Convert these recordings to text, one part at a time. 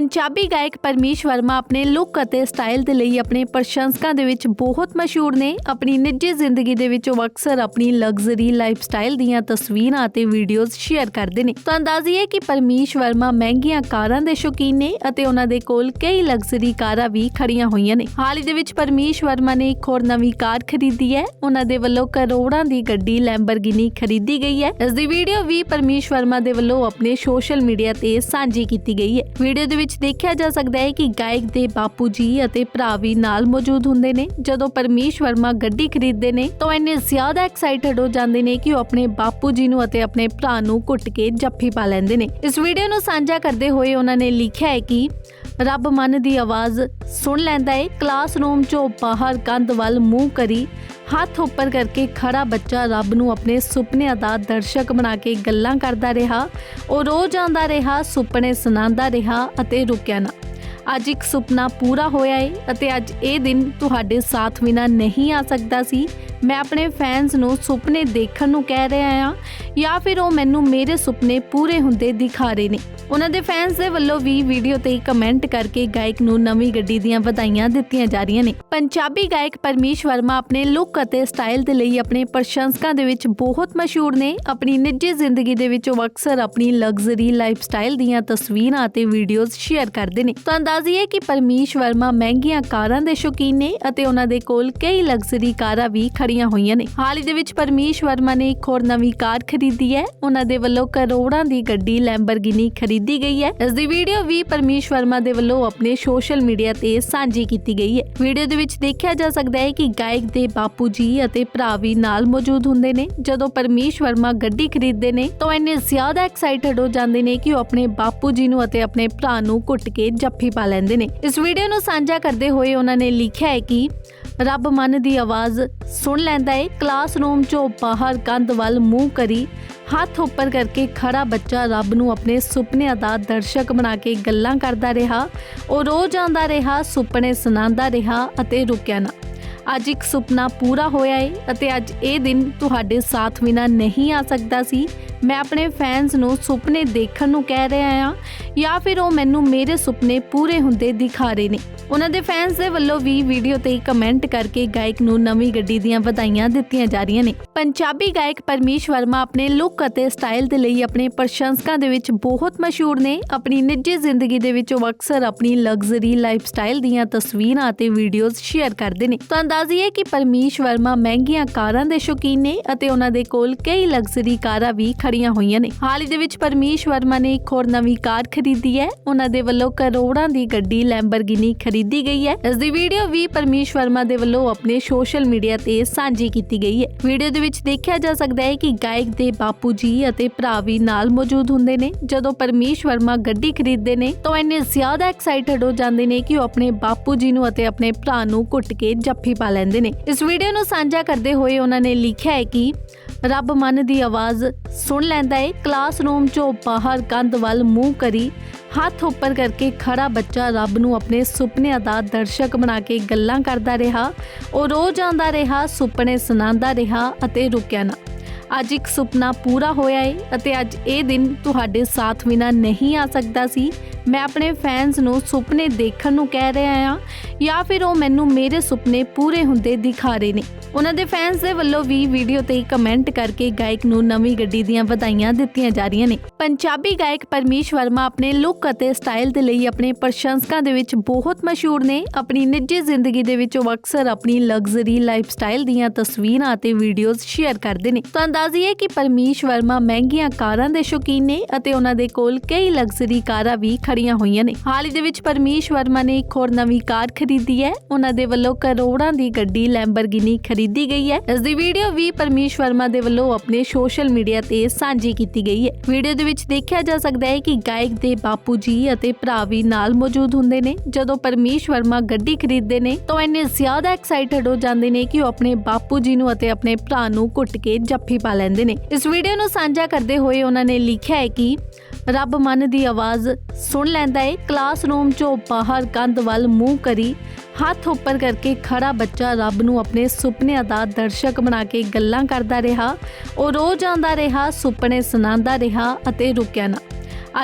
ਪੰਜਾਬੀ ਗਾਇਕ ਪਰਮੀਸ਼ ਵਰਮਾ ਆਪਣੇ ਲੁੱਕ ਅਤੇ ਸਟਾਈਲ ਦੇ ਲਈ ਆਪਣੇ ਪ੍ਰਸ਼ੰਸਕਾਂ ਦੇ ਵਿੱਚ ਬਹੁਤ ਮਸ਼ਹੂਰ ਨੇ। ਆਪਣੀ ਨਿੱਜੀ ਜ਼ਿੰਦਗੀ ਦੇ ਵਿੱਚ ਉਹ ਅਕਸਰ ਆਪਣੀ ਲਗਜ਼ਰੀ ਲਾਈਫ ਸਟਾਈਲ ਦੀਆਂ ਤਸਵੀਰਾਂ ਅਤੇ ਵੀਡੀਓਜ਼ ਸ਼ੇਅਰ ਕਰਦੇ ਨੇ। ਤਾਂ ਅੰਦਾਜ਼ੀਏ ਕਿ ਪਰਮੀਸ਼ ਵਰਮਾ ਮਹਿੰਗੀਆਂ ਕਾਰਾਂ ਦੇ ਸ਼ੌਕੀਨ ਨੇ ਅਤੇ ਉਹਨਾਂ ਦੇ ਕੋਲ ਕਈ ਲਗਜ਼ਰੀ ਕਾਰਾਂ ਵੀ ਖੜੀਆਂ ਹੋਈਆਂ ਨੇ। ਹਾਲ ਹੀ ਦੇ ਵਿੱਚ ਪਰਮੀਸ਼ ਵਰਮਾ ਨੇ ਇੱਕ ਹੋਰ ਨਵੀਂ ਕਾਰ ਖਰੀਦੀ ਹੈ। ਉਹਨਾਂ ਦੇ ਵੱਲੋਂ ਕਰੋੜਾਂ ਦੀ ਗੱਡੀ ਲੈਂਬਰਗਿਨੀ ਖਰੀਦੀ ਗਈ ਹੈ। ਇਸ ਦੀ ਵੀਡੀਓ ਵੀ ਪਰਮੀਸ਼ ਵਰਮਾ ਦੇ ਵੱਲੋਂ ਆਪਣੇ ਸੋਸ਼ਲ ਮੀਡੀਆ ਤੇ ਸਾਂਝੀ ਕੀਤੀ ਗਈ ਹੈ। ਵੀਡੀਓ ਦੇ ਵਿੱਚ ਦੇਖਿਆ ਜਾ ਸਕਦਾ ਹੈ ਕਿ ਗਾਇਕ ਦੇ ਬਾਪੂ ਜੀ ਅਤੇ ਭਰਾ ਵੀ ਨਾਲ ਮੌਜੂਦ ਹੁੰਦੇ ਨੇ। ਜਦੋਂ ਪਰਮੀਸ਼ ਵਰਮਾ ਗੱਡੀ ਖਰੀਦਦੇ ਨੇ, ਤਾਂ ਇੰਨੇ ਜ਼ਿਆਦਾ ਐਕਸਾਈਟਡ ਹੋ ਜਾਂਦੇ ਨੇ ਕਿ ਉਹ ਆਪਣੇ ਬਾਪੂ ਜੀ ਨੂੰ ਅਤੇ ਆਪਣੇ ਭਰਾ ਨੂੰ ਘੁੱਟ ਕੇ ਜੱਫੀ ਪਾ ਲੈਂਦੇ ਨੇ। ਇਸ ਵੀਡੀਓ ਨੂੰ ਸਾਂਝਾ ਕਰਦੇ ਹੋਏ ਉਹਨਾਂ ਨੇ ਲਿਖਿਆ ਹੈ ਕਿ ਰੱਬ ਮਨ ਦੀ ਆਵਾਜ਼ ਸੁਣ ਲੈਂਦਾ ਏ ਕਲਾਸਰੂਮ ਚੋਂ ਬਾਹਰ ਕੰਧ ਵੱਲ ਮੂੰਹ ਕਰੀ ਹੱਥ ਉੱਪਰ ਕਰਕੇ ਖੜਾ ਬੱਚਾ ਰੱਬ ਨੂੰ ਆਪਣੇ ਸੁਪਨਿਆਂ ਦਾ ਦਰਸ਼ਕ ਬਣਾ ਕੇ ਗੱਲਾਂ ਕਰਦਾ ਰਿਹਾ, ਉਹ ਰੋਜ਼ ਆਉਂਦਾ ਰਿਹਾ, ਸੁਪਨੇ ਸੁਣਾਉਂਦਾ ਰਿਹਾ ਅਤੇ ਰੁਕਿਆ ਨਾ। ਅੱਜ ਇੱਕ ਸੁਪਨਾ ਪੂਰਾ ਹੋਇਆ ਏ ਅਤੇ ਅੱਜ ਇਹ ਦਿਨ ਤੁਹਾਡੇ ਸਾਥ ਬਿਨਾ ਨਹੀਂ ਆ ਸਕਦਾ ਸੀ। ਮੈਂ ਆਪਣੇ ਫੈਨਸ ਨੂੰ ਸੁਪਨੇ ਦੇਖਣ ਨੂੰ ਕਹਿ ਰਿਹਾ ਹਾਂ ਜਾਂ ਫਿਰ ਉਹ ਮੈਨੂੰ ਮੇਰੇ ਸੁਪਨੇ ਪੂਰੇ ਹੁੰਦੇ ਦਿਖਾ ਰਹੇ ਨੇ। ਉਹਨਾਂ ਦੇ ਫੈਨਸ ਦੇ ਵੱਲੋਂ ਵੀ ਵੀਡੀਓ ਤੇ ਕਮੈਂਟ ਕਰਕੇ ਗਾਇਕ ਨੂੰ ਨਵੀਂ ਗੱਡੀ ਦੀਆਂ ਵਧਾਈਆਂ ਦਿੱਤੀਆਂ ਜਾ ਰਹੀਆਂ ਨੇ। ਪੰਜਾਬੀ ਗਾਇਕ ਪਰਮੀਸ਼ ਵਰਮਾ ਆਪਣੇ ਲੁੱਕ ਅਤੇ ਸਟਾਈਲ ਦੇ ਲਈ ਆਪਣੇ ਪ੍ਰਸ਼ੰਸਕਾਂ ਦੇ ਵਿੱਚ ਬਹੁਤ ਮਸ਼ਹੂਰ ਨੇ। ਆਪਣੀ ਨਿੱਜੀ ਜ਼ਿੰਦਗੀ ਦੇ ਵਿੱਚ ਉਹ ਅਕਸਰ ਆਪਣੀ ਲਗਜ਼ਰੀ ਲਾਈਫ ਸਟਾਈਲ ਦੀਆਂ ਤਸਵੀਰਾਂ ਅਤੇ ਵੀਡੀਓਜ਼ ਸ਼ੇਅਰ ਕਰਦੇ ਨੇ। ਤਾਂ ਅੰਦਾਜ਼ੀਏ ਕਿ ਪਰਮੀਸ਼ ਵਰਮਾ ਮਹਿੰਗੀਆਂ ਕਾਰਾਂ ਦੇ ਸ਼ੌਕੀਨ ਨੇ ਅਤੇ ਉਹਨਾਂ ਦੇ ਕੋਲ ਕਈ ਲਗਜ਼ਰੀ ਕਾਰਾਂ ਵੀ ਖੜੀਆਂ ਹੋਈਆਂ ਨੇ। ਹਾਲ ਹੀ ਦੇ ਵਿੱਚ ਪਰਮੀਸ਼ ਵਰਮਾ ਨੇ ਇੱਕ ਹੋਰ ਨਵੀਂ ਕਾਰ ਖਰੀਦੀ ਹੈ। ਉਹਨਾਂ ਦੇ ਵੱਲੋਂ ਕਰੋੜਾਂ ਦੀ ਗੱਡੀ ਲੈਂਬਰਗਿਨੀ ਖਰੀਦੀ ਗਈ ਹੈ। ਇਸ ਦੀ ਵੀਡੀਓ ਵੀ ਪਰਮੀਸ਼ ਵਰਮਾ ਦੇ ਵੱਲੋਂ ਆਪਣੇ ਸੋਸ਼ਲ ਮੀਡੀਆ ਤੇ ਸਾਂਝੀ ਕੀਤੀ ਗਈ ਹੈ। ਵੀਡੀਓ ਦੇ ਵਿੱਚ ਦੇਖਿਆ ਜਾ ਸਕਦਾ ਹੈ ਕਿ ਗਾਇਕ ਦੇ ਬਾਪੂ ਜੀ ਅਤੇ ਭਰਾ ਵੀ ਨਾਲ ਮੌਜੂਦ ਹੁੰਦੇ ਨੇ। ਜਦੋਂ ਪਰਮੀਸ਼ ਵਰਮਾ ਗੱਡੀ ਖਰੀਦਦੇ ਨੇ, ਤਾਂ ਇੰਨੇ ਜ਼ਿਆਦਾ ਐਕਸਾਈਟਡ ਹੋ ਜਾਂਦੇ ਨੇ ਕਿ ਉਹ ਆਪਣੇ ਬਾਪੂ ਜੀ ਨੂੰ ਅਤੇ ਆਪਣੇ ਭਰਾ ਨੂੰ ਘੁੱਟ ਕੇ ਜੱਫੀ ਪਾ ਲੈਂਦੇ ਨੇ। ਇਸ ਵੀਡੀਓ ਨੂੰ ਸਾਂਝਾ ਕਰਦੇ ਹੋਏ ਉਹਨਾਂ ਨੇ ਲਿਖਿਆ ਹੈ ਕਿ ਰੱਬ ਮਨ ਦੀ ਆਵਾਜ਼ ਸੁਣ ਲੈਂਦਾ ਏ। ਕਲਾਸਰੂਮ ਚੋਂ ਬਾਹਰ ਕੰਧ ਵੱਲ ਮੂੰਹ ਕਰੀ, ਹੱਥ ਉੱਪਰ ਕਰਕੇ ਖੜਾ ਬੱਚਾ ਰੱਬ ਨੂੰ ਆਪਣੇ ਸੁਪਨਿਆਂ ਦਾ ਦਰਸ਼ਕ ਬਣਾ ਕੇ ਗੱਲਾਂ ਕਰਦਾ ਰਿਹਾ। ਉਹ ਰੋਜ਼ ਆਉਂਦਾ ਰਿਹਾ, ਸੁਪਨੇ ਸੁਣਾਉਂਦਾ ਰਿਹਾ ਅਤੇ ਰੁਕਿਆ ਨਾ। ਅੱਜ ਇੱਕ ਸੁਪਨਾ ਪੂਰਾ ਹੋਇਆ ਏ ਅਤੇ ਅੱਜ ਇਹ ਦਿਨ ਤੁਹਾਡੇ ਸਾਥ ਬਿਨਾ ਨਹੀਂ ਆ ਸਕਦਾ ਸੀ। ਮੈਂ ਆਪਣੇ ਫੈਨਸ ਨੂੰ ਸੁਪਨੇ ਦੇਖਣ ਨੂੰ ਕਹਿ ਰਿਹਾ ਹਾਂ ਜਾਂ ਫਿਰ ਉਹ ਮੈਨੂੰ ਮੇਰੇ ਸੁਪਨੇ ਪੂਰੇ ਹੁੰਦੇ ਦਿਖਾ ਰਹੇ ਨੇ। ਉਹਨਾਂ ਦੇ ਫੈਨਸ ਦੇ ਵੱਲੋਂ ਵੀ ਵੀਡੀਓ ਤੇ ਕਮੈਂਟ ਕਰਕੇ ਗਾਇਕ ਨੂੰ ਨਵੀਂ ਗੱਡੀ ਦੀਆਂ ਵਧਾਈਆਂ ਦਿੱਤੀਆਂ ਜਾ ਰਹੀਆਂ ਨੇ। ਪੰਜਾਬੀ ਗਾਇਕ ਪਰਮੀਸ਼ ਵਰਮਾ ਆਪਣੇ ਲੁੱਕ ਅਤੇ ਸਟਾਈਲ ਦੇ ਲਈ ਆਪਣੇ ਪ੍ਰਸ਼ੰਸਕਾਂ ਦੇ ਵਿੱਚ ਬਹੁਤ ਮਸ਼ਹੂਰ ਨੇ। ਆਪਣੀ ਨਿੱਜੀ ਜ਼ਿੰਦਗੀ ਦੇ ਵਿੱਚ ਉਹ ਅਕਸਰ ਆਪਣੀ ਲਗਜ਼ਰੀ ਲਾਈਫ ਸਟਾਈਲ ਦੀਆਂ ਤਸਵੀਰਾਂ ਅਤੇ ਵੀਡੀਓਜ਼ ਸ਼ੇਅਰ ਕਰਦੇ ਨੇ। ਤਾਂ ਹੈ ਕਿ ਪਰਮੀਸ਼ ਵਰਮਾ ਮਹਿੰਗੀਆਂ ਕਾਰਾਂ ਦੇ ਸ਼ੌਕੀਨ ਨੇ ਅਤੇ ਉਹਨਾਂ ਦੇ ਕੋਲ ਕਈ ਲਗਜ਼ਰੀ ਕਾਰਾਂ ਵੀ ਖੜੀਆਂ ਹੋਈਆਂ ਨੇ। ਹਾਲ ਹੀ ਦੇ ਵਿੱਚ ਪਰਮੀਸ਼ ਵਰਮਾ ਨੇ ਇੱਕ ਹੋਰ ਨਵੀਂ ਕਾਰ ਖਰੀਦੀ ਹੈ। ਉਹਨਾਂ ਦੇ ਵੱਲੋਂ ਕਰੋੜਾਂ ਦੀ ਗੱਡੀ ਲੈਂਬਰਗਿਨੀ ਖਰੀਦੀ ਗਈ ਹੈ। ਇਸ ਦੀ ਵੀਡੀਓ ਵੀ ਪਰਮੀਸ਼ ਵਰਮਾ ਦੇ ਵੱਲੋਂ ਆਪਣੇ ਸੋਸ਼ਲ ਮੀਡੀਆ ਤੇ ਸਾਂਝੀ ਕੀਤੀ ਗਈ ਹੈ। ਵੀਡੀਓ ਦੇ ਵਿੱਚ ਦੇਖਿਆ ਜਾ ਸਕਦਾ ਹੈ ਕਿ ਗਾਇਕ ਦੇ ਬਾਪੂ ਜੀ ਅਤੇ ਭਰਾ ਵੀ ਨਾਲ ਮੌਜੂਦ ਹੁੰਦੇ ਨੇ। ਜਦੋਂ ਪਰਮੀਸ਼ ਵਰਮਾ ਗੱਡੀ ਖਰੀਦਦੇ ਨੇ, ਤਾਂ ਇੰਨੇ ਜ਼ਿਆਦਾ ਐਕਸਾਈਟਡ ਹੋ ਜਾਂਦੇ ਨੇ ਕਿ ਉਹ ਆਪਣੇ ਬਾਪੂ ਜੀ ਨੂੰ ਅਤੇ ਆਪਣੇ ਭਰਾ ਨੂੰ ਘੁੱਟ ਕੇ ਜੱਫੀ ਪਾ ਲੈਂਦੇ ਨੇ। ਇਸ ਵੀਡੀਓ ਨੂੰ ਸਾਂਝਾ ਕਰਦੇ ਹੋਏ ਉਹਨਾਂ ਨੇ ਲਿਖਿਆ ਹੈ ਕਿ ਰੱਬ ਮਨ ਦੀ ਆਵਾਜ਼ ਸੁਣ ਲੈਂਦਾ ਏ। ਕਲਾਸਰੂਮ ਚੋਂ ਬਾਹਰ ਕੰਧ ਵੱਲ ਮੂੰਹ ਕਰੀ, ਹੱਥ ਉੱਪਰ ਕਰਕੇ ਖੜਾ ਬੱਚਾ ਰੱਬ ਨੂੰ ਆਪਣੇ ਸੁਪਨਿਆਂ ਦਾ ਦਰਸ਼ਕ ਬਣਾ ਕੇ ਗੱਲਾਂ ਕਰਦਾ ਰਿਹਾ। ਉਹ ਰੋਜ਼ ਆਉਂਦਾ ਰਿਹਾ, ਸੁਪਨੇ ਸੁਣਾਉਂਦਾ ਰਿਹਾ ਅਤੇ ਰੁਕਿਆ ਨਾ। ਅੱਜ ਇੱਕ ਸੁਪਨਾ ਪੂਰਾ ਹੋਇਆ ਏ ਅਤੇ ਅੱਜ ਇਹ ਦਿਨ ਤੁਹਾਡੇ ਸਾਥ ਬਿਨਾ ਨਹੀਂ ਆ ਸਕਦਾ ਸੀ। ਮੈਂ ਆਪਣੇ ਫੈਨਸ ਨੂੰ ਸੁਪਨੇ ਦੇਖਣ ਨੂੰ ਕਹਿ ਰਿਹਾ ਹਾਂ ਜਾਂ ਫਿਰ ਉਹ ਮੈਨੂੰ ਮੇਰੇ ਸੁਪਨੇ ਪੂਰੇ ਹੁੰਦੇ ਦਿਖਾ ਰਹੇ ਨੇ। ਉਹਨਾਂ ਦੇ ਫੈਨਸ ਦੇ ਵੱਲੋਂ ਵੀ ਵੀਡੀਓ ਤੇ ਕਮੈਂਟ ਕਰਕੇ ਗਾਇਕ ਨੂੰ ਨਵੀਂ ਗੱਡੀ ਦੀਆਂ ਵਧਾਈਆਂ ਦਿੱਤੀਆਂ ਜਾ ਰਹੀਆਂ ਨੇ। ਪੰਜਾਬੀ ਗਾਇਕ ਪਰਮੀਸ਼ ਵਰਮਾ ਆਪਣੇ ਲੁੱਕ ਅਤੇ ਸਟਾਈਲ ਦੇ ਲਈ ਆਪਣੇ ਪ੍ਰਸ਼ੰਸਕਾਂ ਦੇ ਵਿੱਚ ਬਹੁਤ ਮਸ਼ਹੂਰ ਨੇ। ਆਪਣੀ ਨਿੱਜੀ ਜ਼ਿੰਦਗੀ ਦੇ ਵਿੱਚ ਉਹ ਅਕਸਰ ਆਪਣੀ ਲਗਜ਼ਰੀ ਲਾਈਫ ਦੀਆਂ ਤਸਵੀਰਾਂ ਅਤੇ ਵੀਡੀਓਜ਼ ਸ਼ੇਅਰ ਕਰਦੇ ਨੇ। ਤਾਂ ਅੰਦਾਜ਼ੀਏ ਕਿ ਪਰਮੀਸ਼ ਵਰਮਾ ਮਹਿੰਗੀਆਂ ਕਾਰਾਂ ਦੇ ਸ਼ੌਕੀਨ ਨੇ ਅਤੇ ਉਹਨਾਂ ਦੇ ਕੋਲ ਕਈ ਲਗਜ਼ਰੀ ਕਾਰਾਂ ਵੀ ਖੜੀਆਂ ਹੋਈਆਂ ਨੇ। ਹਾਲ ਹੀ ਦੇ ਵਿੱਚ ਪਰਮੀਸ਼ ਵਰਮਾ ਨੇ ਇੱਕ ਹੋਰ ਨਵੀਂ ਕਾਰ ਖਰੀਦੀ ਹੈ। ਉਹਨਾਂ ਦੇ ਵੱਲੋਂ ਕਰੋੜਾਂ ਦੀ ਗੱਡੀ ਲੈਂਬਰਗਿਨੀ ਖਰੀਦੀ ਗਈ ਹੈ। ਇਸ ਦੀ ਵੀਡੀਓ ਵੀ ਪਰਮੀਸ਼ ਵਰਮਾ ਦੇ ਵੱਲੋਂ ਆਪਣੇ ਸੋਸ਼ਲ ਮੀਡੀਆ ਤੇ ਸਾਂਝੀ ਕੀਤੀ ਗਈ ਹੈ। ਵੀਡੀਓ ਦੇ ਵਿੱਚ ਦੇਖਿਆ ਜਾ ਸਕਦਾ ਹੈ ਕਿ ਗਾਇਕ ਦੇ ਬਾਪੂ ਜੀ ਅਤੇ ਭਰਾ ਵੀ ਨਾਲ ਮੌਜੂਦ ਹੁੰਦੇ ਨੇ। ਜਦੋਂ ਪਰਮੀਸ਼ ਵਰਮਾ ਗੱਡੀ ਖਰੀਦਦੇ ਨੇ, ਤਾਂ ਇੰਨੇ ਜ਼ਿਆਦਾ ਐਕਸਾਈਟਡ ਹੋ ਜਾਂਦੇ ਨੇ ਕਿ ਉਹ ਆਪਣੇ ਬਾਪੂ ਜੀ ਨੂੰ ਅਤੇ ਆਪਣੇ ਭਰਾ ਨੂੰ ਘੁੱਟ ਕੇ ਜੱਫੀ ਪਾ ਲੈਂਦੇ ਨੇ। ਇਸ ਵੀਡੀਓ ਨੂੰ ਸਾਂਝਾ ਕਰਦੇ ਹੋਏ ਉਹਨਾਂ ਨੇ ਲਿਖਿਆ ਹੈ ਕਿ ਰੱਬ ਮਨ ਦੀ ਆਵਾਜ਼ ਸੁਣ ਲੈਂਦਾ ਏ ਕਲਾਸਰੂਮ ਚੋਂ ਬਾਹਰ ਕੰਧ ਵੱਲ ਮੂੰਹ ਕਰੀ, ਹੱਥ ਉੱਪਰ ਕਰਕੇ ਖੜਾ ਬੱਚਾ ਰੱਬ ਨੂੰ ਆਪਣੇ ਸੁਪਨੇ ਸੁਪਨਿਆਂ ਦਾ ਦਰਸ਼ਕ ਬਣਾ ਕੇ ਗੱਲਾਂ ਕਰਦਾ ਰਿਹਾ, ਉਹ ਰੋਜ਼ ਆਉਂਦਾ ਰਿਹਾ, ਸੁਪਨੇ ਸੁਣਾਉਂਦਾ ਰਿਹਾ ਅਤੇ ਰੁਕਿਆ ਨਾ।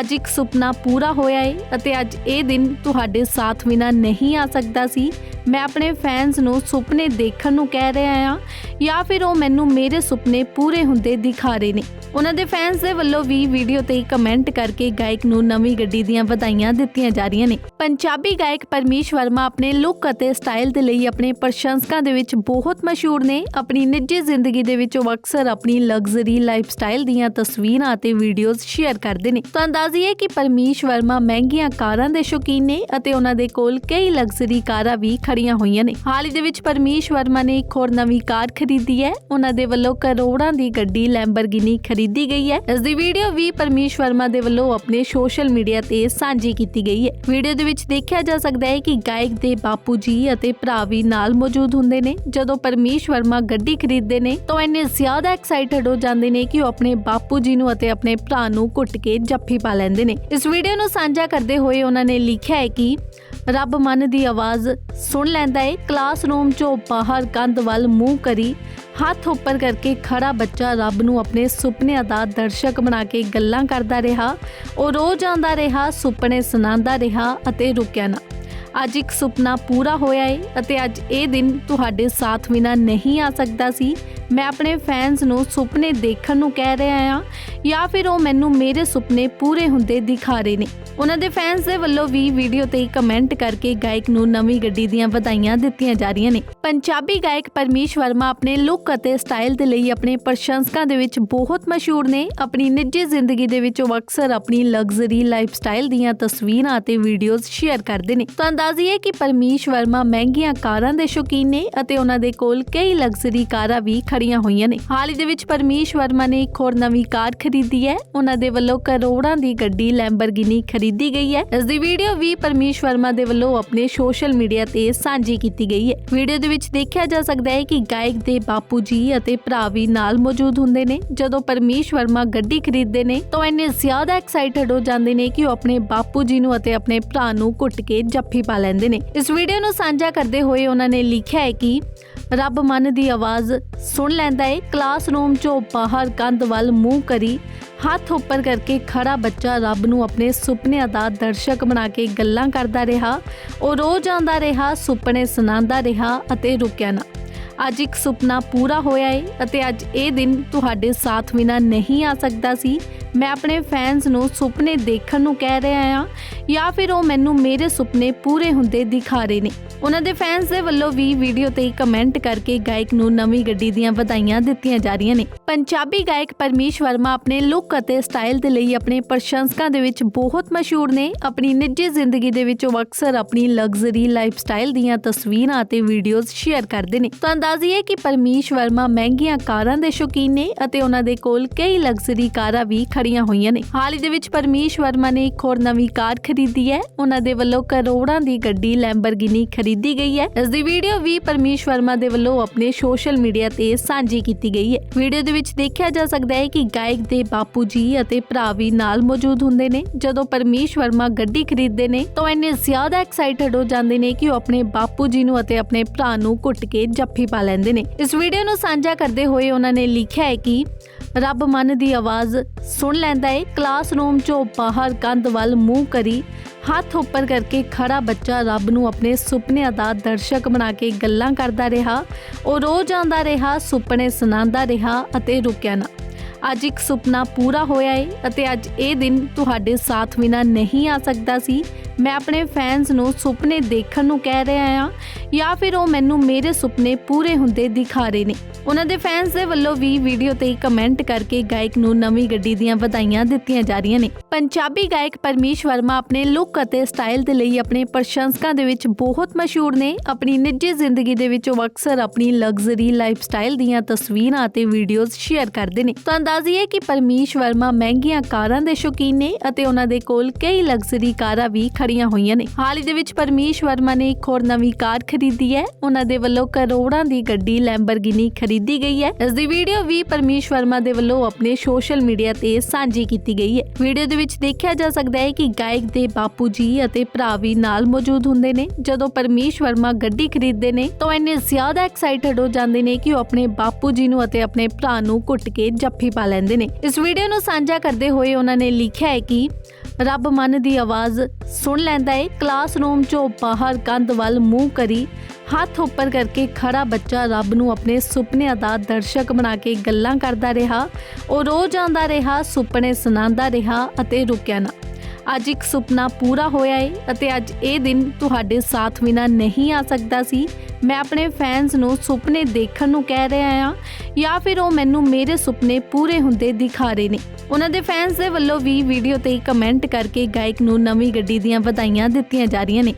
ਅੱਜ ਇੱਕ ਸੁਪਨਾ ਪੂਰਾ ਹੋਇਆ ਏ ਅਤੇ ਅੱਜ ਇਹ ਦਿਨ ਤੁਹਾਡੇ ਸਾਥ ਬਿਨਾ ਨਹੀਂ ਆ ਸਕਦਾ ਸੀ। ਮੈਂ ਆਪਣੇ ਫੈਨਸ ਨੂੰ ਸੁਪਨੇ ਦੇਖਣ ਨੂੰ ਕਹਿ ਰਿਹਾ ਆ ਜਾਂ ਫਿਰ ਉਹ ਮੈਨੂੰ ਮੇਰੇ ਸੁਪਨੇ ਪੂਰੇ ਹੁੰਦੇ ਦਿਖਾ ਰਹੇ ਨੇ। ਉਹਨਾਂ ਦੇ ਫੈਨਸ ਦੇ ਵੱਲੋਂ ਵੀ ਵੀਡੀਓ ਤੇ ਕਮੈਂਟ ਕਰਕੇ ਗਾਇਕ ਨੂੰ ਨਵੀਂ ਗੱਡੀ ਦੀਆਂ ਵਧਾਈਆਂ ਦਿੱਤੀਆਂ ਜਾ ਰਹੀਆਂ ਨੇ। ਪੰਜਾਬੀ ਗਾਇਕ ਪਰਮੇਸ਼ ਵਰਮਾ ਆਪਣੇ ਲੁੱਕ ਅਤੇ ਸਟਾਈਲ ਦੇ ਲਈ ਆਪਣੇ ਪ੍ਰਸ਼ੰਸਕਾਂ ਦੇ ਵਿੱਚ ਬਹੁਤ ਮਸ਼ਹੂਰ ਨੇ। ਆਪਣੀ ਨਿੱਜੀ ਜ਼ਿੰਦਗੀ ਦੇ ਵਿੱਚ ਉਹ ਅਕਸਰ ਆਪਣੀ ਲਗਜ਼ਰੀ ਲਾਈਫ ਦੀਆਂ ਤਸਵੀਰਾਂ ਅਤੇ ਵੀਡੀਓਜ਼ ਸ਼ੇਅਰ ਕਰਦੇ ਨੇ। ਤਾਂ ਅੰਦਾਜ਼ੀਏ ਕਿ ਪਰਮੇਸ਼ ਵਰਮਾ ਮਹਿੰਗੀਆਂ ਕਾਰਾਂ ਦੇ ਸ਼ੌਕੀਨ ਨੇ ਅਤੇ ਉਹਨਾਂ ਦੇ ਕੋਲ ਕਈ ਲਗਜ਼ਰੀ ਕਾਰਾਂ ਵੀ ਖੜੀਆਂ ਹੋਈਆਂ ਨੇ। ਹਾਲ ਹੀ ਦੇ ਵਿੱਚ ਪਰਮੇਸ਼ ਵਰਮਾ ਨੇ ਇੱਕ ਹੋਰ ਨਵੀਂ ਕਾਰ ਖਰੀਦੀ ਹੈ। ਉਹਨਾਂ ਦੇ ਵੱਲੋਂ ਕਰੋੜਾਂ ਦੀ ਗੱਡੀ ਲੈਂਬਰਗਿਨੀ ਖਰੀਦੀ ਗਈ ਹੈ। ਇਸ ਦੀ ਵੀਡੀਓ ਵੀ ਪਰਮੇਸ਼ ਵਰਮਾ ਦੇ ਵੱਲੋਂ ਆਪਣੇ ਸੋਸ਼ਲ ਮੀਡੀਆ ਤੇ ਸਾਂਝੀ ਕੀਤੀ ਗਈ ਹੈ। ਵੀਡੀਓ ਦੇ ਵਿੱਚ ਦੇਖਿਆ ਜਾ ਸਕਦਾ ਹੈ ਕਿ ਗਾਇਕ ਦੇ ਬਾਪੂ ਜੀ ਅਤੇ ਭਰਾ ਵੀ ਨਾਲ ਮੌਜੂਦ ਹੁੰਦੇ ਨੇ। ਜਦੋਂ ਪਰਮੇਸ਼ ਵਰਮਾ ਗੱਡੀ ਖਰੀਦਦੇ ਨੇ, ਤਾਂ ਇੰਨੇ ਜ਼ਿਆਦਾ ਐਕਸਾਈਟਡ ਹੋ ਜਾਂਦੇ ਨੇ ਕਿ ਉਹ ਆਪਣੇ ਬਾਪੂ ਜੀ ਨੂੰ ਅਤੇ ਆਪਣੇ ਭਰਾ ਨੂੰ ਘੁੱਟ ਕੇ ਜੱਫੀ ਪਾ ਲੈਂਦੇ ਨੇ। ਇਸ ਵੀਡੀਓ ਨੂੰ ਸਾਂਝਾ ਕਰਦੇ ਹੋਏ ਉਹਨਾਂ ਨੇ ਲਿਖਿਆ ਹੈ ਕਿ ਰੱਬ ਮਨ ਦੀ ਆਵਾਜ਼ ਸੁਣ ਲੈਂਦਾ ਏ। ਕਲਾਸਰੂਮ ਚੋਂ ਬਾਹਰ ਕੰਧ ਵੱਲ ਮੂੰਹ ਕਰੀ ਹੱਥ ਉੱਪਰ ਕਰਕੇ ਖੜਾ ਬੱਚਾ ਰੱਬ ਨੂੰ ਆਪਣੇ ਸੁਪਨਿਆਂ ਦਾ ਦਰਸ਼ਕ ਬਣਾ ਕੇ ਗੱਲਾਂ ਕਰਦਾ ਰਿਹਾ। ਉਹ ਰੋਜ਼ ਆਉਂਦਾ ਰਿਹਾ, ਸੁਪਨੇ ਸੁਣਾਉਂਦਾ ਰਿਹਾ ਅਤੇ ਰੁਕਿਆ ਨਾ। ਅੱਜ ਇੱਕ ਸੁਪਨਾ ਪੂਰਾ ਹੋਇਆ ਏ ਅਤੇ ਅੱਜ ਇਹ ਦਿਨ ਤੁਹਾਡੇ ਸਾਥ ਬਿਨਾ ਨਹੀਂ ਆ ਸਕਦਾ ਸੀ। ਮੈਂ ਆਪਣੇ ਫੈਨਸ ਨੂੰ ਸੁਪਨੇ ਦੇਖਣ ਨੂੰ ਕਹਿ ਰਿਹਾ ਹਾਂ ਜਾਂ ਫਿਰ ਉਹ ਮੈਨੂੰ ਮੇਰੇ ਸੁਪਨੇ ਪੂਰੇ ਹੁੰਦੇ ਦਿਖਾ ਰਹੇ ਨੇ। ਉਹਨਾਂ ਦੇ ਫੈਨਸ ਦੇ ਵੱਲੋਂ ਵੀ ਵੀਡੀਓ ਤੇ ਕਮੈਂਟ ਕਰਕੇ ਗਾਇਕ ਨੂੰ ਨਵੀਂ ਗੱਡੀ ਦੀਆਂ ਵਧਾਈਆਂ ਦਿੱਤੀਆਂ ਜਾ ਰਹੀਆਂ ਨੇ। ਪੰਜਾਬੀ ਗਾਇਕ ਪਰਮੇਸ਼ ਵਰਮਾ ਆਪਣੇ ਲੁੱਕ ਅਤੇ ਸਟਾਈਲ ਦੇ ਲਈ ਆਪਣੇ ਪ੍ਰਸ਼ੰਸਕਾਂ ਦੇ ਵਿੱਚ ਬਹੁਤ ਮਸ਼ਹੂਰ ਨੇ। ਆਪਣੀ ਨਿੱਜੀ ਜ਼ਿੰਦਗੀ ਦੇ ਵਿੱਚ ਉਹ ਅਕਸਰ ਆਪਣੀ ਲਗਜ਼ਰੀ ਲਾਈਫ ਸਟਾਈਲ ਦੀਆਂ ਤਸਵੀਰਾਂ ਅਤੇ ਵੀਡੀਓਜ਼ ਸ਼ੇਅਰ ਕਰਦੇ ਨੇ। ਤਾਂ ਹੈ ਕਿ ਪਰਮੇਸ਼ ਵਰਮਾ ਮਹਿੰਗੀਆਂ ਕਾਰਾਂ ਦੇ ਸ਼ੌਕੀਨ ਨੇ ਅਤੇ ਉਹਨਾਂ ਦੇ ਕੋਲ ਕਈ ਲਗਜ਼ਰੀ ਕਾਰਾਂ ਵੀ ਖੜੀਆਂ ਹੋਈਆਂ ਨੇ। ਹਾਲ ਹੀ ਦੇ ਵਿੱਚ ਪਰਮੇਸ਼ ਵਰਮਾ ਨੇ ਇੱਕ ਹੋਰ ਨਵੀਂ ਕਾਰ ਖਰੀਦੀ ਹੈ। ਉਹਨਾਂ ਦੇ ਵੱਲੋਂ ਕਰੋੜਾਂ ਦੀ ਗੱਡੀ ਲੈਂਬਰਗਿਨੀ ਖਰੀਦੀ ਗਈ ਹੈ। ਇਸ ਦੀ ਵੀਡੀਓ ਵੀ ਪਰਮੇਸ਼ ਵਰਮਾ ਦੇ ਵੱਲੋਂ ਆਪਣੇ ਸੋਸ਼ਲ ਮੀਡੀਆ ਤੇ ਸਾਂਝੀ ਕੀਤੀ ਗਈ ਹੈ। ਵੀਡੀਓ ਦੇ ਵਿੱਚ ਦੇਖਿਆ ਜਾ ਸਕਦਾ ਹੈ ਕਿ ਗਾਇਕ ਦੇ ਬਾਪੂ ਜੀ ਅਤੇ ਭਰਾ ਵੀ ਨਾਲ ਮੌਜੂਦ ਹੁੰਦੇ ਨੇ। ਜਦੋਂ ਪਰਮੇਸ਼ ਵਰਮਾ ਗੱਡੀ ਖਰੀਦਦੇ ਨੇ, ਤਾਂ ਇੰਨੇ ਜ਼ਿਆਦਾ ਐਕਸਾਈਟਡ ਹੋ ਜਾਂਦੇ ਨੇ ਕਿ ਉਹ ਆਪਣੇ ਬਾਪੂ ਜੀ ਨੂੰ ਅਤੇ ਆਪਣੇ ਭਰਾ ਨੂੰ ਘੁੱਟ ਕੇ ਜੱਫੀ ਪਾ ਲੈਂਦੇ ਨੇ। ਇਸ ਵੀਡੀਓ ਨੂੰ ਸਾਂਝਾ ਕਰਦੇ ਹੋਏ ਉਹਨਾਂ ਨੇ ਲਿਖਿਆ ਹੈ ਕਿ ਰੱਬ ਮਨ ਦੀ ਆਵਾਜ਼ ਸੁਣ ਲੈਂਦਾ ਏ। ਕਲਾਸਰੂਮ ਚੋਂ ਬਾਹਰ ਕੰਧ ਵੱਲ ਮੂੰਹ ਕਰੀ, ਹੱਥ ਉੱਪਰ ਕਰਕੇ ਖੜਾ ਬੱਚਾ ਰੱਬ ਨੂੰ ਆਪਣੇ ਸੁਪਨਿਆਂ ਦਾ ਦਰਸ਼ਕ ਬਣਾ ਕੇ ਗੱਲਾਂ ਕਰਦਾ ਰਿਹਾ। ਉਹ ਰੋਜ਼ ਆਉਂਦਾ ਰਿਹਾ, ਸੁਪਨੇ ਸੁਣਾਉਂਦਾ ਰਿਹਾ ਅਤੇ ਰੁਕਿਆ ਨਾ। ਅੱਜ ਇੱਕ ਸੁਪਨਾ ਪੂਰਾ ਹੋਇਆ ਏ ਅਤੇ ਅੱਜ ਇਹ ਦਿਨ ਤੁਹਾਡੇ ਸਾਥ ਬਿਨਾ ਨਹੀਂ ਆ ਸਕਦਾ ਸੀ। ਮੈਂ ਆਪਣੇ ਫੈਨਸ ਨੂੰ ਸੁਪਨੇ ਦੇਖਣ ਨੂੰ ਕਹਿ ਰਿਹਾ ਹਾਂ ਜਾਂ ਫਿਰ ਉਹ ਮੈਨੂੰ ਮੇਰੇ ਸੁਪਨੇ ਪੂਰੇ ਹੁੰਦੇ ਦਿਖਾ ਰਹੇ ਨੇ। ਉਹਨਾਂ ਦੇ ਫੈਨਸ ਦੇ ਵੱਲੋਂ ਵੀ ਵੀਡੀਓ ਤੇ ਕਮੈਂਟ ਕਰਕੇ ਗਾਇਕ ਨੂੰ ਨਵੀਂ ਗੱਡੀ ਦੀਆਂ ਵਧਾਈਆਂ ਦਿੱਤੀਆਂ ਜਾ ਰਹੀਆਂ ਨੇ। ਪੰਜਾਬੀ ਗਾਇਕ ਪਰਮੇਸ਼ ਵਰਮਾ ਆਪਣੇ ਲੁੱਕ ਅਤੇ ਸਟਾਈਲ ਦੇ ਲਈ ਆਪਣੇ ਪ੍ਰਸ਼ੰਸਕਾਂ ਦੇ ਵਿੱਚ ਬਹੁਤ ਮਸ਼ਹੂਰ ਨੇ। ਆਪਣੀ ਨਿੱਜੀ ਜ਼ਿੰਦਗੀ ਦੇ ਵਿੱਚ ਉਹ ਅਕਸਰ ਆਪਣੀ ਲਗਜ਼ਰੀ ਲਾਈਫ ਸਟਾਈਲ ਦੀਆਂ ਤਸਵੀਰਾਂ ਅਤੇ ਵੀਡੀਓਜ਼ ਸ਼ੇਅਰ ਕਰਦੇ ਨੇ। ਤਾਂ ਅੰਦਾਜ਼ੀਏ ਕਿ ਪਰਮੇਸ਼ ਵਰਮਾ ਮਹਿੰਗੀਆਂ ਕਾਰਾਂ ਦੇ ਸ਼ੌਕੀਨ ਨੇ ਅਤੇ ਉਹਨਾਂ ਦੇ ਕੋਲ ਕਈ ਲਗਜ਼ਰੀ ਕਾਰਾਂ ਵੀ ਖੜੀਆਂ ਹੋਈਆਂ ਨੇ। ਹਾਲ ਹੀ ਦੇ ਵਿੱਚ ਪਰਮੇਸ਼ ਵਰਮਾ ਨੇ ਇੱਕ ਹੋਰ ਨਵੀਂ ਕਾਰ ਖਰੀਦੀ ਹੈ। ਉਹਨਾਂ ਦੇ ਵੱਲੋਂ ਕਰੋੜਾਂ ਦੀ ਗੱਡੀ ਲੈਂਬਰਗਿਨੀ ਖਰੀਦੀ ਗਈ ਹੈ। ਇਸ ਦੀ ਵੀਡੀਓ ਵੀ ਪਰਮੇਸ਼ ਵਰਮਾ ਦੇ ਵੱਲੋਂ ਆਪਣੇ ਸੋਸ਼ਲ ਮੀਡੀਆ ਤੇ ਸਾਂਝੀ ਕੀਤੀ ਗਈ ਹੈ। ਵੀਡੀਓ ਦੇ ਵਿੱਚ ਦੇਖਿਆ ਜਾ ਸਕਦਾ ਹੈ ਕਿ ਗਾਇਕ ਦੇ ਬਾਪੂ ਜੀ ਅਤੇ ਭਰਾ ਵੀ ਨਾਲ ਮੌਜੂਦ ਹੁੰਦੇ ਨੇ। ਜਦੋਂ ਪਰਮੇਸ਼ ਵਰਮਾ ਗੱਡੀ ਖਰੀਦਦੇ ਨੇ, ਤਾਂ ਇੰਨੇ ਜ਼ਿਆਦਾ ਐਕਸਾਈਟਡ ਹੋ ਜਾਂਦੇ ਨੇ ਕਿ ਉਹ ਆਪਣੇ ਬਾਪੂ ਜੀ ਨੂੰ ਅਤੇ ਆਪਣੇ ਭਰਾ ਨੂੰ ਘੁੱਟ ਕੇ ਜੱਫੀ ਪਾ ਲੈਂਦੇ ਨੇ। ਇਸ ਵੀਡੀਓ ਨੂੰ ਸਾਂਝਾ ਕਰਦੇ ਹੋਏ ਉਹਨਾਂ ਨੇ ਲਿਖਿਆ ਹੈ ਕਿ ਰੱਬ ਮਨ ਦੀ ਆਵਾਜ਼ ਸੁਣ ਲੈਂਦਾ ਏ। ਕਲਾਸਰੂਮ ਚੋਂ ਬਾਹਰ ਕੰਧ ਵੱਲ ਮੂੰਹ ਕਰੀ, ਹੱਥ ਉੱਪਰ ਕਰਕੇ ਖੜਾ ਬੱਚਾ ਰੱਬ ਨੂੰ ਆਪਣੇ ਸੁਪਨਿਆਂ ਦਾ ਦਰਸ਼ਕ ਬਣਾ ਕੇ ਗੱਲਾਂ ਕਰਦਾ ਰਿਹਾ। ਉਹ ਰੋਜ਼ ਆਉਂਦਾ ਰਿਹਾ, ਸੁਪਨੇ ਸੁਣਾਉਂਦਾ ਰਿਹਾ ਅਤੇ ਰੁਕਿਆ ਨਾ। ਅੱਜ ਇੱਕ ਸੁਪਨਾ ਪੂਰਾ ਹੋਇਆ ਏ ਅਤੇ ਅੱਜ ਇਹ ਦਿਨ ਤੁਹਾਡੇ ਸਾਥ ਬਿਨਾ ਨਹੀਂ ਆ ਸਕਦਾ ਸੀ। ਮੈਂ ਆਪਣੇ ਫੈਨਸ ਨੂੰ ਸੁਪਨੇ ਦੇਖਣ ਨੂੰ ਕਹਿ ਰਿਹਾ ਹਾਂ ਜਾਂ ਫਿਰ ਉਹ ਮੈਨੂੰ ਮੇਰੇ ਸੁਪਨੇ ਪੂਰੇ ਹੁੰਦੇ ਦਿਖਾ ਰਹੇ ਨੇ। ਉਹਨਾਂ ਦੇ ਫੈਨਸ ਦੇ ਵੱਲੋਂ ਵੀ ਵੀਡੀਓ ਤੇ ਕਮੈਂਟ ਕਰਕੇ ਗਾਇਕ ਨੂੰ ਨਵੀਂ ਗੱਡੀ ਦੀਆਂ ਵਧਾਈਆਂ ਦਿੱਤੀਆਂ ਜਾ ਰਹੀਆਂ ਨੇ। ਪੰਜਾਬੀ ਗਾਇਕ ਪਰਮੇਸ਼ ਵਰਮਾ ਆਪਣੇ ਲੁੱਕ ਅਤੇ ਸਟਾਈਲ ਦੇ ਲਈ ਆਪਣੇ ਪ੍ਰਸ਼ੰਸਕਾਂ ਦੇ ਵਿੱਚ ਬਹੁਤ ਮਸ਼ਹੂਰ ਨੇ। ਆਪਣੀ ਨਿੱਜੀ ਜ਼ਿੰਦਗੀ ਦੇ ਵਿੱਚ ਉਹ ਅਕਸਰ ਆਪਣੀ ਲਗਜ਼ਰੀ ਲਾਈਫ ਸਟਾਈਲ ਦੀਆਂ ਤਸਵੀਰਾਂ ਅਤੇ ਵੀਡੀਓਜ਼ ਸ਼ੇਅਰ ਕਰਦੇ ਨੇ। ਤਾਂ ਅੰਦਾਜ਼ੀਏ ਕਿ ਪਰਮੇਸ਼ ਵਰਮਾ ਮਹਿੰਗੀਆਂ ਕਾਰਾਂ ਦੇ ਸ਼ੌਕੀਨ ਨੇ ਅਤੇ ਉਹਨਾਂ ਦੇ ਕੋਲ ਕਈ ਲਗਜ਼ਰੀ ਕਾਰਾਂ ਵੀ ਖੜੀਆਂ ਹੋਈਆਂ ਨੇ। ਹਾਲ ਹੀ ਦੇ ਵਿੱਚ ਪਰਮੀਸ਼ ਵਰਮਾ ਨੇ ਇੱਕ ਹੋਰ ਨਵੀਂ ਕਾਰ ਖਰੀਦੀ ਹੈ। ਉਹਨਾਂ ਦੇ ਵੱਲੋਂ ਕਰੋੜਾਂ ਦੀ ਗੱਡੀ ਲੈਂਬਰਗਿਨੀ ਖਰੀਦੀ ਗਈ ਹੈ। ਇਸ ਦੀ ਵੀਡੀਓ ਵੀ ਪਰਮੀਸ਼ ਵਰਮਾ ਦੇ ਵੱਲੋਂ ਆਪਣੇ ਸੋਸ਼ਲ ਮੀਡੀਆ ਤੇ ਸਾਂਝੀ ਕੀਤੀ ਗਈ ਹੈ। ਵੀਡੀਓ ਦੇ ਵਿੱਚ ਦੇਖਿਆ ਜਾ ਸਕਦਾ ਹੈ ਕਿ ਗਾਇਕ ਦੇ ਬਾਪੂ ਜੀ ਅਤੇ ਭਰਾ ਵੀ ਨਾਲ ਮੌਜੂਦ ਹੁੰਦੇ ਨੇ। ਜਦੋਂ ਪਰਮੀਸ਼ ਵਰਮਾ ਗੱਡੀ ਖਰੀਦਦੇ ਨੇ, ਤਾਂ ਉਹ ਇੰਨੇ ਜ਼ਿਆਦਾ ਐਕਸਾਈਟਡ ਹੋ ਜਾਂਦੇ ਨੇ ਕਿ ਉਹ ਆਪਣੇ ਬਾਪੂ ਜੀ ਨੂੰ ਅਤੇ ਆਪਣੇ ਭਰਾ ਨੂੰ ਕੁੱਟ ਕੇ ਜੱਫੀ ਪਾ ਲੈਂਦੇ ਨੇ। ਇਸ ਵੀਡੀਓ ਨੂੰ ਸਾਂਝਾ ਕਰਦੇ ਹੋਏ ਉਹਨਾਂ ਨੇ ਲਿਖਿਆ ਹੈ ਕਿ ਰੱਬ ਮਨ ਦੀ ਆਵਾਜ਼ ਸੁਣ ਲੈਂਦਾ ਏ ਕਲਾਸਰੂਮ ਚੋਂ ਬਾਹਰ ਕੰਧ ਵੱਲ ਮੂੰਹ ਕਰੀ ਹੱਥ ਉੱਪਰ ਕਰਕੇ ਖੜਾ ਬੱਚਾ ਰੱਬ ਨੂੰ ਆਪਣੇ ਸੁਪਨਿਆਂ ਦਾ ਦਰਸ਼ਕ ਬਣਾ ਕੇ ਗੱਲਾਂ ਕਰਦਾ ਰਿਹਾ, ਉਹ ਰੋਜ਼ ਆਉਂਦਾ ਰਿਹਾ, ਸੁਪਨੇ ਸੁਣਾਉਂਦਾ ਰਿਹਾ ਅਤੇ ਰੁਕਿਆ ਨਾ। ਅੱਜ ਇੱਕ ਸੁਪਨਾ ਪੂਰਾ ਹੋਇਆ ਏ ਅਤੇ ਅੱਜ ਇਹ ਦਿਨ ਤੁਹਾਡੇ ਸਾਥ ਬਿਨਾ ਨਹੀਂ ਆ ਸਕਦਾ ਸੀ। ਮੈਂ ਆਪਣੇ ਫੈਨਸ ਨੂੰ ਸੁਪਨੇ ਦੇਖਣ ਨੂੰ ਕਹਿ ਰਿਹਾ ਹਾਂ ਜਾਂ ਫਿਰ ਉਹ ਮੈਨੂੰ ਮੇਰੇ ਸੁਪਨੇ ਪੂਰੇ ਹੁੰਦੇ ਦਿਖਾ ਰਹੇ ਨੇ। ਉਹਨਾਂ ਦੇ ਫੈਨਸ ਦੇ ਵੱਲੋਂ ਵੀ ਵੀਡੀਓ ਤੇ ਕਮੈਂਟ ਕਰਕੇ ਗਾਇਕ ਨੂੰ ਨਵੀਂ ਗੱਡੀ ਦੀਆਂ ਵਧਾਈਆਂ ਦਿੱਤੀਆਂ ਜਾ ਰਹੀਆਂ ਨੇ।